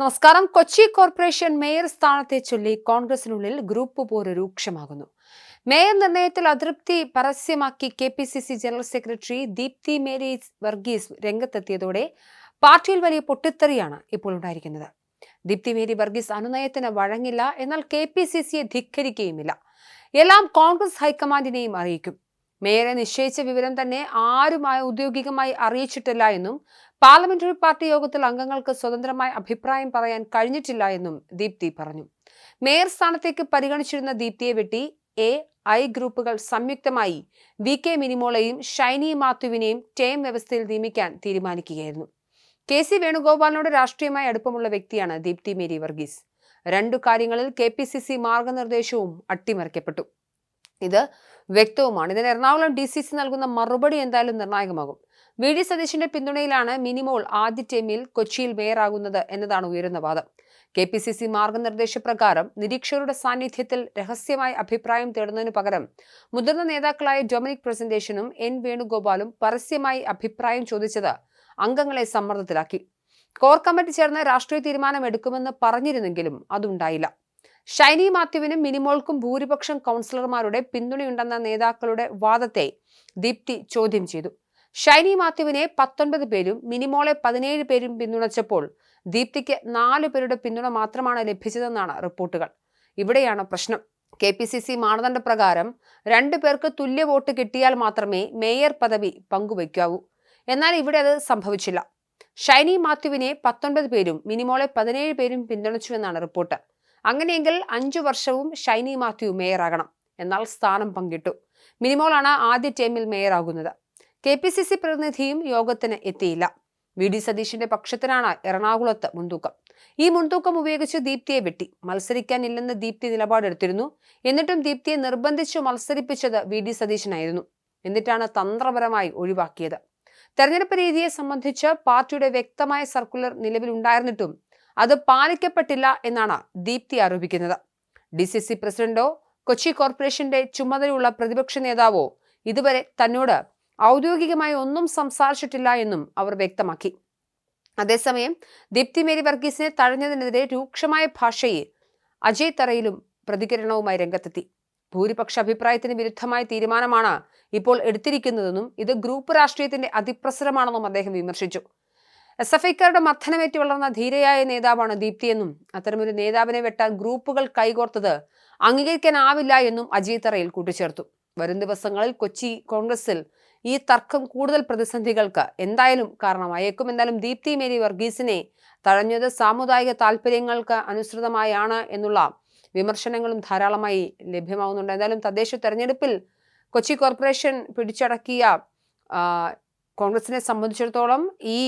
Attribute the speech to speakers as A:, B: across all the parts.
A: നമസ്കാരം. Kochi corporation mayor സ്ഥാനത്തെ ചൊല്ലി കോൺഗ്രസിനുള്ളിൽ ഗ്രൂപ്പ് പോര് രൂക്ഷമാകുന്നു. മേയർ നിർണയത്തിൽ അതൃപ്തി പരസ്യമാക്കി K P C C general secretary Deepthi Mary Varghese രംഗത്തെത്തിയതോടെ പാർട്ടിയിൽ വലിയ പൊട്ടിത്തെറിയാണ് ഇപ്പോൾ ഉണ്ടായിരിക്കുന്നത്. ദീപ്തി മേരി വർഗീസ് അനുനയത്തിന് വഴങ്ങില്ല. എന്നാൽ കെ പി സി സിയെ ധിക്കരിക്കുകയുമില്ല. എല്ലാം കോൺഗ്രസ് ഹൈക്കമാൻഡിനെയും അറിയിക്കും. മേയറെ നിശ്ചയിച്ച വിവരം തന്നെ ആരുമായി ഔദ്യോഗികമായി അറിയിച്ചിട്ടില്ല എന്നും പാർലമെന്ററി പാർട്ടി യോഗത്തിൽ അംഗങ്ങൾക്ക് സ്വതന്ത്രമായ അഭിപ്രായം പറയാൻ കഴിഞ്ഞിട്ടില്ല എന്നും ദീപ്തി പറഞ്ഞു. മേയർ സ്ഥാനത്തേക്ക് പരിഗണിച്ചിരുന്ന ദീപ്തിയെ വെട്ടി എ ഐ ഗ്രൂപ്പുകൾ സംയുക്തമായി വി കെ മിനിമോളെയും ഷൈനി മാത്യുവിനെയും ടേം വ്യവസ്ഥയിൽ നിയമിക്കാൻ തീരുമാനിക്കുകയായിരുന്നു. കെ സി വേണുഗോപാലിനോട് രാഷ്ട്രീയമായി അടുപ്പമുള്ള വ്യക്തിയാണ് ദീപ്തി മേരി വർഗീസ് രണ്ടു കാര്യങ്ങളിൽ കെ പി സി സി മാർഗനിർദ്ദേശവും അട്ടിമറിക്കപ്പെട്ടു. ഇത് വ്യക്തവുമാണ്. ഇതിന് എറണാകുളം ഡി സി സി നൽകുന്ന മറുപടി എന്തായാലും നിർണായകമാകും. വി. ഡി. സതീശിന്റെ പിന്തുണയിലാണ് മിനിമോൾ ആദ്യ ടീമിൽ കൊച്ചിയിൽ മേയറാകുന്നത് എന്നതാണ് ഉയരുന്ന വാദം. കെ പി സി സി മാർഗനിർദ്ദേശപ്രകാരം നിരീക്ഷകരുടെ സാന്നിധ്യത്തിൽ രഹസ്യമായി അഭിപ്രായം തേടുന്നതിനു പകരം മുതിർന്ന നേതാക്കളായ ഡൊമിനിക് പ്രസന്റേഷനും എൻ വേണുഗോപാലും പരസ്യമായി അഭിപ്രായം ചോദിച്ചത് അംഗങ്ങളെ സമ്മർദ്ദത്തിലാക്കി. കോർ കമ്മിറ്റി ചേർന്ന് രാഷ്ട്രീയ തീരുമാനം എടുക്കുമെന്ന് പറഞ്ഞിരുന്നെങ്കിലും അതുണ്ടായില്ല. ഷൈനി മാത്യുവിനും മിനിമോൾക്കും ഭൂരിപക്ഷം കൗൺസിലർമാരുടെ പിന്തുണയുണ്ടെന്ന നേതാക്കളുടെ വാദത്തെ ദീപ്തി ചോദ്യം ചെയ്തു. ഷൈനി മാത്യുവിനെ പത്തൊൻപത് പേരും മിനിമോളെ പതിനേഴ് പേരും പിന്തുണച്ചപ്പോൾ ദീപ്തിക്ക് നാല് പേരുടെ പിന്തുണ മാത്രമാണ് ലഭിച്ചതെന്നാണ് റിപ്പോർട്ടുകൾ. ഇവിടെയാണ് പ്രശ്നം. കെ പി സി സി മാനദണ്ഡ പ്രകാരം രണ്ടു പേർക്ക് തുല്യ വോട്ട് കിട്ടിയാൽ മാത്രമേ മേയർ പദവി പങ്കുവയ്ക്കാവൂ. എന്നാൽ ഇവിടെ അത് സംഭവിച്ചില്ല. ഷൈനി മാത്യുവിനെ പത്തൊൻപത് പേരും മിനിമോളെ പതിനേഴ് പേരും പിന്തുണച്ചുവെന്നാണ് റിപ്പോർട്ട്. അങ്ങനെയെങ്കിൽ അഞ്ചു വർഷവും ഷൈനി മാത്യു മേയറാകണം. എന്നാൽ സ്ഥാനം പങ്കിട്ടു. മിനിമോളാണ് ആദ്യ ടേമിൽ മേയറാകുന്നത്. കെ പി സി സി പ്രതിനിധിയും യോഗത്തിന് എത്തിയില്ല. വി ഡി സതീഷിന്റെ പക്ഷത്തിനാണ് എറണാകുളത്ത് മുൻതൂക്കം. ഈ മുൻതൂക്കം ഉപയോഗിച്ച് ദീപ്തിയെ വെട്ടി. മത്സരിക്കാനില്ലെന്ന് ദീപ്തി നിലപാടെടുത്തിരുന്നു. എന്നിട്ടും ദീപ്തിയെ നിർബന്ധിച്ചു മത്സരിപ്പിച്ചത് വി ഡി സതീശനായിരുന്നു. എന്നിട്ടാണ് തന്ത്രപരമായി ഒഴിവാക്കിയത്. തെരഞ്ഞെടുപ്പ് രീതിയെ സംബന്ധിച്ച് പാർട്ടിയുടെ വ്യക്തമായ സർക്കുലർ നിലവിലുണ്ടായിരുന്നിട്ടും അത് പാലിക്കപ്പെട്ടില്ല എന്നാണ് ദീപ്തി ആരോപിക്കുന്നത്. ഡി സി സി പ്രസിഡന്റോ കൊച്ചി കോർപ്പറേഷന്റെ ചുമതലയുള്ള പ്രതിപക്ഷ നേതാവോ ഇതുവരെ തന്നോട് ഔദ്യോഗികമായി ഒന്നും സംസാരിച്ചിട്ടില്ല എന്നും അവർ വ്യക്തമാക്കി. അതേസമയം ദീപ്തി മേരി വർഗീസിനെ തഴഞ്ഞതിനെതിരെ രൂക്ഷമായ ഭാഷയിൽ അജയ് തറയിലും പ്രതികരണവുമായി രംഗത്തെത്തി. ഭൂരിപക്ഷ അഭിപ്രായത്തിന് വിരുദ്ധമായ തീരുമാനമാണ് ഇപ്പോൾ എടുത്തിരിക്കുന്നതെന്നും ഇത് ഗ്രൂപ്പ് രാഷ്ട്രീയത്തിന്റെ അതിപ്രസരമാണെന്നും അദ്ദേഹം വിമർശിച്ചു. എസ് എഫ് ഐക്കാരുടെ മർദ്ദനമേറ്റ് വളർന്ന ധീരയായ നേതാവാണ് ദീപ്തിയെന്നും അത്തരമൊരു നേതാവിനെ വെട്ടാൻ ഗ്രൂപ്പുകൾ കൈകോർത്തത് അംഗീകരിക്കാനാവില്ല എന്നും അജയ് തറയിൽ കൂട്ടിച്ചേർത്തു. വരും ദിവസങ്ങളിൽ കൊച്ചി കോൺഗ്രസിൽ ഈ തർക്കം കൂടുതൽ പ്രതിസന്ധികൾക്ക് എന്തായാലും കാരണമായേക്കും. എന്തായാലും ദീപ്തി മേരി വർഗീസിനെ തഴഞ്ഞത് സാമുദായിക താല്പര്യങ്ങൾക്ക് അനുസൃതമായാണ് എന്നുള്ള വിമർശനങ്ങളും ധാരാളമായി ലഭ്യമാവുന്നുണ്ട്. എന്തായാലും തദ്ദേശ തെരഞ്ഞെടുപ്പിൽ കൊച്ചി കോർപ്പറേഷൻ പിടിച്ചടക്കിയ കോൺഗ്രസിനെ സംബന്ധിച്ചിടത്തോളം ഈ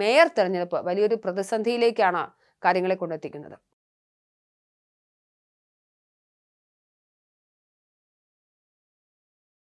A: മേയർ തെരഞ്ഞെടുപ്പ് വലിയൊരു പ്രതിസന്ധിയിലേക്കാണ് കാര്യങ്ങളെ കൊണ്ടെത്തിക്കുന്നത്.